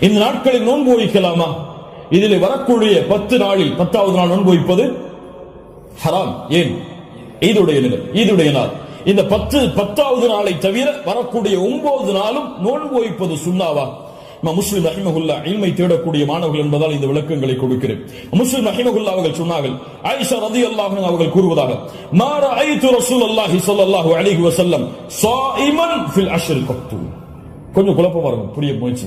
இந்த நாட்களில் நோன்பு வைக்கலாமா? இதில் வரக்கூடிய பத்து நாளில் பத்தாவது நாள் நோன்பு வைப்பது ஹராம். ஏன்? ஈதுடைய நிலை ஈதுடைய நாள். இந்த பத்து பத்தாவது நாளை தவிர வரக்கூடிய ஒன்பது நாளும் நோன்பு வைப்பது சுண்ணாவா? முஸ்லிம் ரஹிமகுல்லா இன்மை தேடக்கூடிய மாணவர்கள் என்பதால் இந்த விளக்கங்களை கொடுக்கிறேன். முஸ்லிம் ரஹிமகுல்லா அவர்கள் சொன்னார்கள் ஆயிஷா ரதி அல்லாஹ் அவர்கள் கூறுவதாக மா ரசூல் அல்லாஹி ஸல்லல்லாஹு அலிஹி வசல்லம் ஸாயிமன் ஃபில் அஷ்ரில் கப்து கொஞ்சம் குழப்பமா இருக்கும் புரிய முயற்சி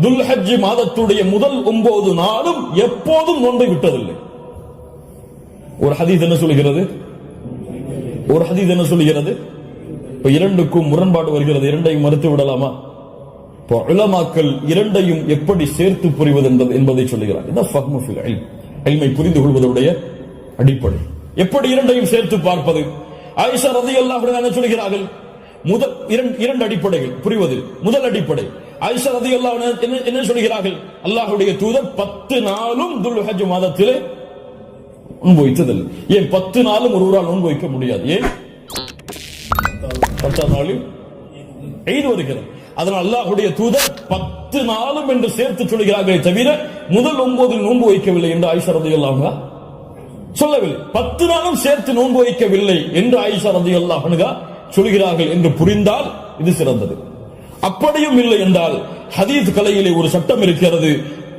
துல்ஹஜ் மாதத்துடைய முதல் ஒன்பது நாளும் எப்போதும் நோன்பை விட்டதில்லை. ஒரு ஹதீஸ் என்ன சொல்கிறது? ஒரு ஹதீஸ் என்ன சொல்கிறது? இப்ப இரண்டுக்கும் முரண்பாடு வருகிறது. இரண்டையும் மறுத்து விடலாமா? இப்போ உலமாக்கள் இரண்டையும் எப்படி சேர்த்து புரிவது என்பது என்பதை சொல்லுகிறார். அல்மை புரிந்து கொள்வதுடைய அடிப்படை. எப்படி இரண்டையும் சேர்த்து பார்ப்பது? ஆயிஷா ரலியல்லாஹு அன்ஹா என்ன சொல்கிறார்கள்? முதல் இரண்டு இரண்டு அடிப்படைகள். புரிவது முதல் அடிப்படை. ஐசா ரதி அல்லா என்ன என்ன சொல்கிறார்கள்? அல்லாஹுடைய தூதர் பத்து நாளும் துல்ஹஜ் மாதத்திலே நோன்பு வைத்ததில்லை. ஏன் பத்து நாளும் ஒருவரால் நோன்பு வைக்க முடியாது? ஏன்? பத்தாம் நாளில் எய்து வருகிறது. அதனால் அல்லாஹுடைய தூதர் பத்து நாளும் என்று சேர்த்து சொல்கிறார்களே தவிர முதல் ஒன்பதில் நோன்பு வைக்கவில்லை என்று ஆயிஷா ரதியல்லாஹு சொல்லவில்லை. பத்து நாளும் சேர்த்து நோன்பு வைக்கவில்லை என்று ஆயிஷா அல்லாஹனுகா சொல்கிறார்கள் என்று புரிந்தால் இது சிறந்தது. அப்படியும் இல்லை என்றால் ஹதீஸ் கலையிலே ஒரு சட்டம் இருக்கிறது.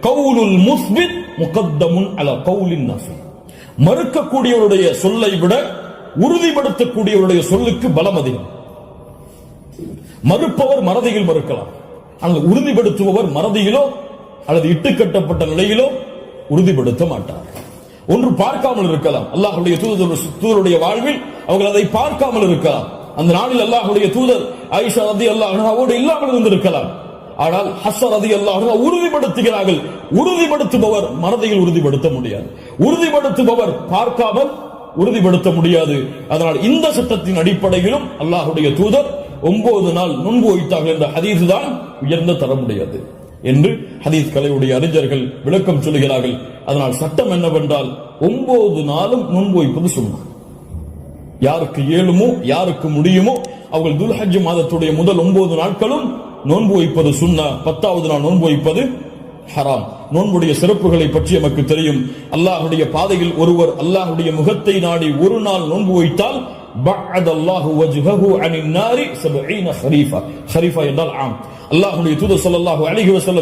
கவுலுல் முஸ்பித் முகத்தமுன் அல கவுலின் நஃபி. மறுக்கக்கூடியவருடைய சொல்லை விட உறுதிப்படுத்தக்கூடியவருடைய சொல்லுக்கு பலம் அதிகம். மறுப்பவர் மறதியில் மறுக்கலாம். ஆனால் உறுதிப்படுத்துபவர் மறதியிலோ அல்லது இட்டுக்கட்டப்பட்ட நிலையிலோ உறுதிப்படுத்த மாட்டார். ஒன்று பார்க்காமல் இருக்கலாம். அல்லாஹுடைய தூதருடைய வாழ்வில் அவர்கள் அதை பார்க்காமல் இருக்கலாம். அந்த நாளில் அல்லாஹுடைய தூதர் ஐஷா ரதி அல்லாஹ் இல்லாமல் இருந்திருக்கலாம். ஆனால் ஹசர் ரதி அல்லாஹ் உறுதிப்படுத்துகிறார்கள். உறுதிப்படுத்துபவர் மனதையில் உறுதிப்படுத்த முடியாது. உறுதிப்படுத்துபவர் பார்க்காமல் உறுதிப்படுத்த முடியாது. அதனால் இந்த சட்டத்தின் அடிப்படையிலும் அல்லாஹுடைய தூதர் ஒன்பது நாள் நோன்பு வைத்தார்கள் என்ற ஹதீஸ் தான் உயர்ந்த தரமுடையது என்று ஹதீஸ் கலையுடைய அறிஞர்கள் விளக்கம் சொல்லுகிறார்கள். அதனால் சட்டம் என்னவென்றால் ஒன்பது நாளும் நோன்பு வைப்பது சொன்னார் யாருக்கு இயலுமோ யாருக்கு முடியுமோ அவர்கள் துல்ஹஜ் மாதத்துடைய முதல் ஒன்பது நாட்களும் நோன்பு வைப்பது சுண்ணா பத்தாவது நாள் நோன்பு வைப்பது ஹராம். நோன்புடைய சிறப்புகளை பற்றி நமக்கு தெரியும். அல்லாஹுடைய பாதையில் ஒருவர் அல்லாஹுடைய முகத்தை நாடி ஒரு நாள் நோன்பு வைத்தால் அல்லாஹுடைய அல்லாஹு வஜ்ஹஹு அனின் நாரி 70 ஹரீஃபா. ஹரீஃபா என்றால் ஆம்.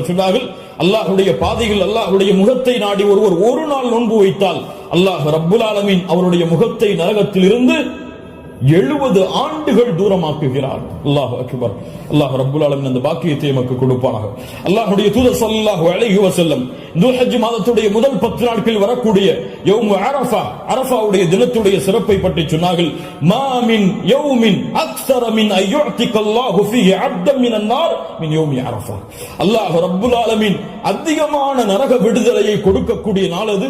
சொன்னார்கள் அல்லாஹ்வுடைய பாதையில் அல்லாஹ்வுடைய முகத்தை நாடி ஒருவர் ஒரு நாள் நோன்பு வைத்தால் அல்லாஹ் ரப்புல் ஆலமீன் அவருடைய முகத்தை நரகத்தில் இருந்து எழுபது ஆண்டுகள் தூரமாக்குகிறார். அல்லாஹ் அக்பர். அல்லாஹ் ரப்புல் ஆலமீன் அந்த பாக்கியத்தை நமக்கு கொடுப்பானாக. அல்லாஹுடைய தூதர் ஸல்லல்லாஹு அழகி வசல்லம் துல்ஹஜ் மாதத்துடைய முதல் பத்து நாட்கள் வரக்கூடிய யௌமு அரஃபா அரஃபாவுடைய தினத்துடைய சிறப்பை பற்றி சொன்னார்கள். மாமின் யௌமின் அக்ஸர மின் அய்யுஅதிக அல்லாஹு ஃபீஹி மின் யௌமி அரஃபா. அல்லாஹ் ரப்புல் ஆலமீன் அதிகமான நரக விடுதலையை கொடுக்கக்கூடிய நாள் அது.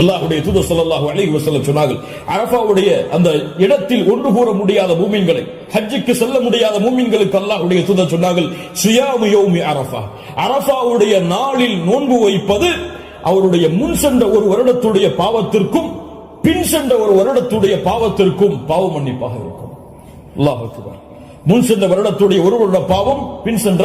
அல்லாஹுடைய தூத ஸல்லல்லாஹு அலி வசல்லம் சொன்னார்கள் அரபாவுடைய அந்த இடத்தில் ஒன்று கூற முடியாத மூமின்களை ஹஜ்ஜுக்கு செல்ல முடியாத மூமின்களுக்கு அல்லாஹுடைய தூத சொன்னார்கள் சியாமு யௌமி அரஃபா. அரஃபாவுடைய நாளில் நோன்பு வைப்பது அவருடைய முன் சென்ற ஒரு வருடத்துடைய பாவத்திற்கும் பின் சென்ற ஒரு வருடத்துடைய பாவத்திற்கும் பாவ மன்னிப்பாக இருக்கும். அல்லாஹ் முன் சென்ற வருடத்துடைய ஒரு வருட பாவம் பின் சென்ற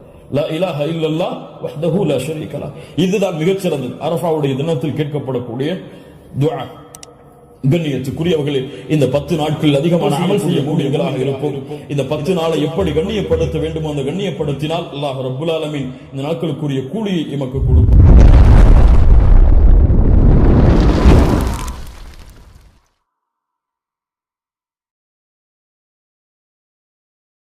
இதுதான் மிகச் சிறந்தது அரஃபாவுடைய தினத்தில் கேட்கப்படக்கூடிய துஆ கண்ணியத்துக்குரியவர்களே இந்த பத்து நாட்கள் அதிகமான அமல் செய்யக்கூடியவர்களாக இருப்போம். இந்த பத்து நாளை எப்படி கண்ணியப்படுத்த வேண்டுமோ அந்த கண்ணியப்படுத்தினால் அல்லாஹ் ரப்புல் ஆலமீன் இந்த நாட்களுக்குரிய கூலியை எமக்கு கொடுக்கும்